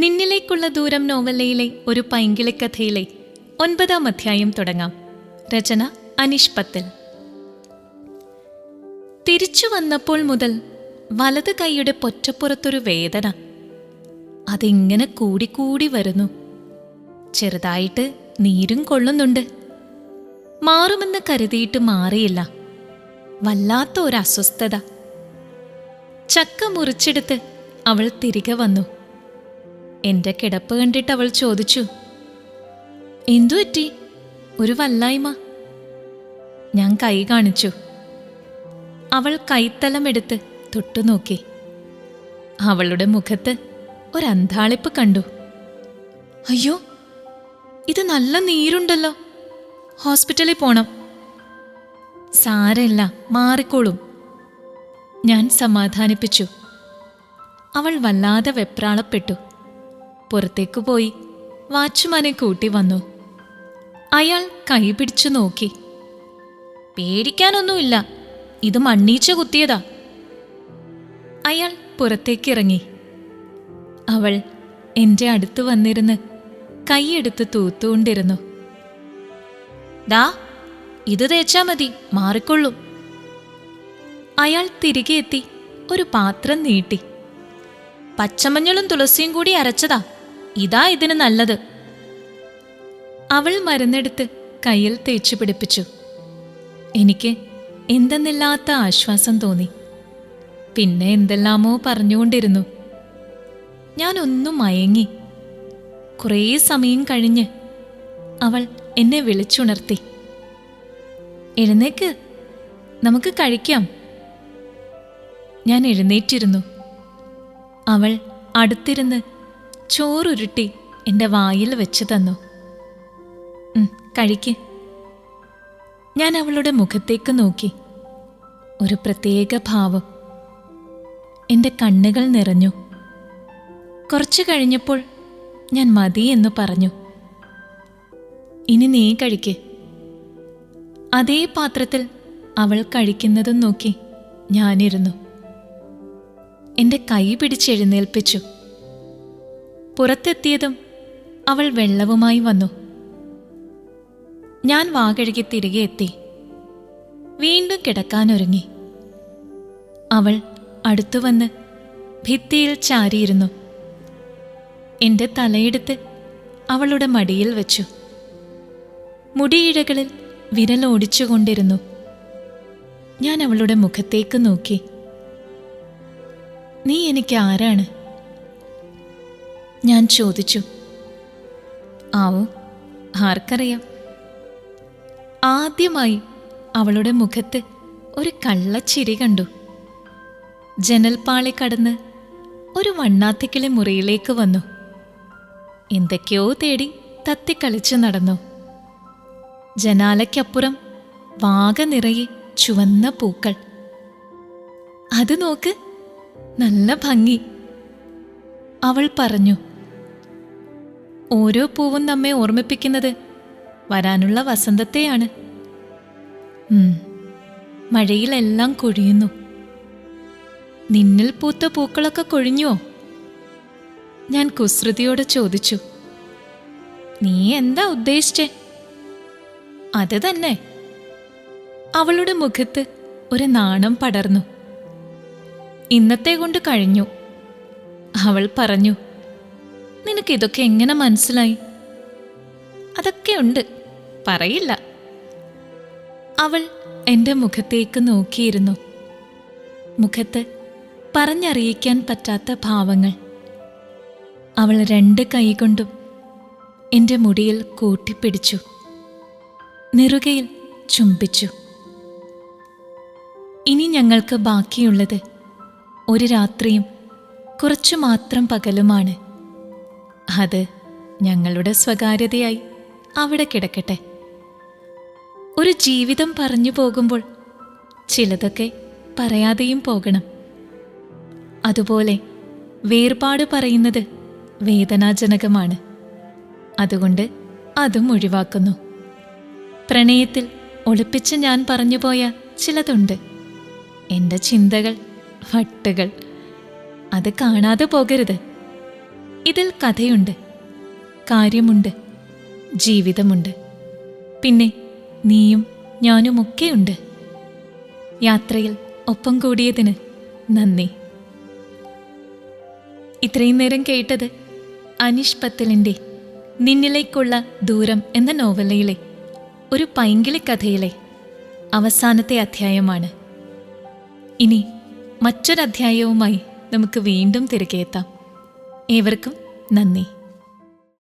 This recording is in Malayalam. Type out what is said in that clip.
നിന്നിലേക്കുള്ള ദൂരം നോവലയിലെ ഒരു പൈങ്കിളിക്കഥയിലെ ഒൻപതാം അധ്യായം തുടങ്ങാം. രചന അനിഷ് പത്തൽ. തിരിച്ചു വന്നപ്പോൾ മുതൽ വലത് കൈയുടെ പൊറ്റപ്പുറത്തൊരു വേദന. അതിങ്ങനെ കൂടിക്കൂടി വരുന്നു. ചെറുതായിട്ട് നീരും കൊള്ളുന്നുണ്ട്. മാറുമെന്ന് കരുതിയിട്ട് മാറിയില്ല. വല്ലാത്ത ഒരു അസ്വസ്ഥത. ചക്ക മുറിച്ചെടുത്ത് അവൾ തിരികെ വന്നു. എന്റെ കിടപ്പ് കണ്ടിട്ട് അവൾ ചോദിച്ചു എന്തു പറ്റി? ഒരു വല്ലായ്മ? ഞാൻ കൈ കാണിച്ചു. അവൾ കൈത്തലമെടുത്ത് തൊട്ടുനോക്കി അവളുടെ മുഖത്ത് ഒരന്താളിപ്പ് കണ്ടു. അയ്യോ ഇത് നല്ല നീരുണ്ടല്ലോ. ഹോസ്പിറ്റലിൽ പോണം. സാരമില്ല മാറിക്കോളും. ഞാൻ സമാധാനിപ്പിച്ചു. അവൾ വല്ലാതെ വെപ്രാളപ്പെട്ടു. പുറത്തേക്ക് പോയി വാച്ച്മാനെ കൂട്ടി വന്നു. അയാൾ കൈ പിടിച്ചു നോക്കി. പേടിക്കാനൊന്നുമില്ല ഇത് മണ്ണീച്ച കുത്തിയതാ. അയാൾ പുറത്തേക്കിറങ്ങി. അവൾ എന്റെ അടുത്ത് വന്നിരുന്ന് കൈയെടുത്ത് തൂത്തുകൊണ്ടിരുന്നു. ദാ ഇത് തേച്ചാ മതി മാറിക്കൊള്ളും. അയാൾ തിരികെ എത്തി ഒരു പാത്രം നീട്ടി. പച്ചമഞ്ഞളും തുളസിയും കൂടി അരച്ചതാ. ഇതാ ഇതിന് നല്ലത്. അവൾ മരുന്നെടുത്ത് കയ്യിൽ തേച്ചു പിടിപ്പിച്ചു. എനിക്ക് എന്തെന്നില്ലാത്ത ആശ്വാസം തോന്നി. പിന്നെ എന്തെല്ലാമോ പറഞ്ഞുകൊണ്ടിരുന്നു. ഞാൻ ഒന്നും മയങ്ങി. കുറേ സമയം കഴിഞ്ഞ് അവൾ എന്നെ വിളിച്ചുണർത്തി. എഴുന്നേക്ക്. നമുക്ക് കഴിക്കാം. ഞാൻ എഴുന്നേറ്റിരുന്നു. അവൾ അടുത്തിരുന്ന് ചോറുരുട്ടി എന്റെ വായിൽ വെച്ച് തന്നു. "ഉം, കഴിക്ക്. ഞാൻ അവളുടെ മുഖത്തേക്ക് നോക്കി. ഒരു പ്രത്യേക ഭാവം. എന്റെ കണ്ണുകൾ നിറഞ്ഞു. കുറച്ചു കഴിഞ്ഞപ്പോൾ ഞാൻ മതി എന്ന് പറഞ്ഞു. ഇനി നീ കഴിക്ക്. അതേ പാത്രത്തിൽ അവൾ കഴിക്കുന്നതും നോക്കി ഞാനിരുന്നു. എന്റെ കൈ പിടിച്ചെഴുന്നേൽപ്പിച്ചു പുറത്തെത്തിയതും അവൾ വെള്ളവുമായി വന്നു. ഞാൻ വാകഴുകി തിരികെ എത്തി. വീണ്ടും കിടക്കാനൊരുങ്ങി. അവൾ അടുത്തുവന്ന് ഭിത്തിയിൽ ചാരിയിരുന്നു. എന്റെ തലയെടുത്ത് അവളുടെ മടിയിൽ വെച്ചു. മുടിയിഴകളിൽ വിരലോടിച്ചുകൊണ്ടിരുന്നു ഞാൻ അവളുടെ മുഖത്തേക്ക് നോക്കി. നീ എനിക്ക് ആരാണ്? ഞാൻ ചോദിച്ചു. ആവോ ആർക്കറിയാം? ആദ്യമായി അവളുടെ മുഖത്ത് ഒരു കള്ളച്ചിരി കണ്ടു. ജനൽപാളി കടന്ന് ഒരു വണ്ണാത്തിക്കിളി മുറിയിലേക്ക് വന്നു. എന്തൊക്കെയോ തേടി തത്തിക്കളിച്ച് നടന്നു. ജനാലയ്ക്കപ്പുറം വാഗ നിറയെ ചുവന്ന പൂക്കൾ. അത് നോക്ക് നല്ല ഭംഗി അവൾ പറഞ്ഞു. ഓരോ പൂവും നമ്മെ ഓർമ്മിപ്പിക്കുന്നത് വരാനുള്ള വസന്തത്തെയാണ്. മഴയിലെല്ലാം കൊഴിയുന്നു. നിന്നിൽ പൂത്ത പൂക്കളൊക്കെ കൊഴിഞ്ഞോ? ഞാൻ കുസൃതിയോട് ചോദിച്ചു. നീ എന്താ ഉദ്ദേശിച്ചേ? അത് തന്നെ. അവളുടെ മുഖത്ത് ഒരു നാണം പടർന്നു. ഇന്നത്തെ കൊണ്ട് കഴിഞ്ഞു. അവൾ പറഞ്ഞു നിനക്കിതൊക്കെ എങ്ങനെ മനസ്സിലായി? അതൊക്കെ ഉണ്ട്. പറയില്ല. അവൾ എന്റെ മുഖത്തേക്ക് നോക്കിയിരുന്നു. മുഖത്ത് പറഞ്ഞറിയിക്കാൻ പറ്റാത്ത ഭാവങ്ങൾ. അവൾ രണ്ട് കൈകൊണ്ടും എന്റെ മുടിയിൽ കൂട്ടിപ്പിടിച്ചു. നെറുകയിൽ ചുംബിച്ചു. ഇനി ഞങ്ങൾക്ക് ബാക്കിയുള്ളത് ഒരു രാത്രിയും കുറച്ചു മാത്രം പകലുമാണ്. അത് ഞങ്ങളുടെ സ്വകാര്യതയായി. അവിടെ കിടക്കട്ടെ. ഒരു ജീവിതം പറഞ്ഞു പോകുമ്പോൾ ചിലതൊക്കെ പറയാതെയും പോകണം. അതുപോലെ വേർപാട് പറയുന്നത് വേദനാജനകമാണ്. അതുകൊണ്ട് അതും ഒഴിവാക്കുന്നു. പ്രണയത്തിൽ ഒളിപ്പിച്ച് ഞാൻ പറഞ്ഞുപോയ ചിലതുണ്ട്. എന്റെ ചിന്തകൾ വട്ടുകൾ അത് കാണാതെ പോകരുത്. ഇതിൽ കഥയുണ്ട് കാര്യമുണ്ട് ജീവിതമുണ്ട്. പിന്നെ നീയും ഞാനുമൊക്കെയുണ്ട്. യാത്രയിൽ ഒപ്പം കൂടിയതിന് നന്ദി. ഇത്രയും നേരം കേട്ടത് അനീഷ് പത്തലിന്റെ നിന്നിലേക്കുള്ള ദൂരം എന്ന നോവലയിലെ ഒരു പൈങ്കിളി കഥയിലെ അവസാനത്തെ അധ്യായമാണ്. ഇനി മറ്റൊരധ്യായവുമായി നമുക്ക് വീണ്ടും തിരികെ എത്താം. ഏവർക്കും നന്ദി.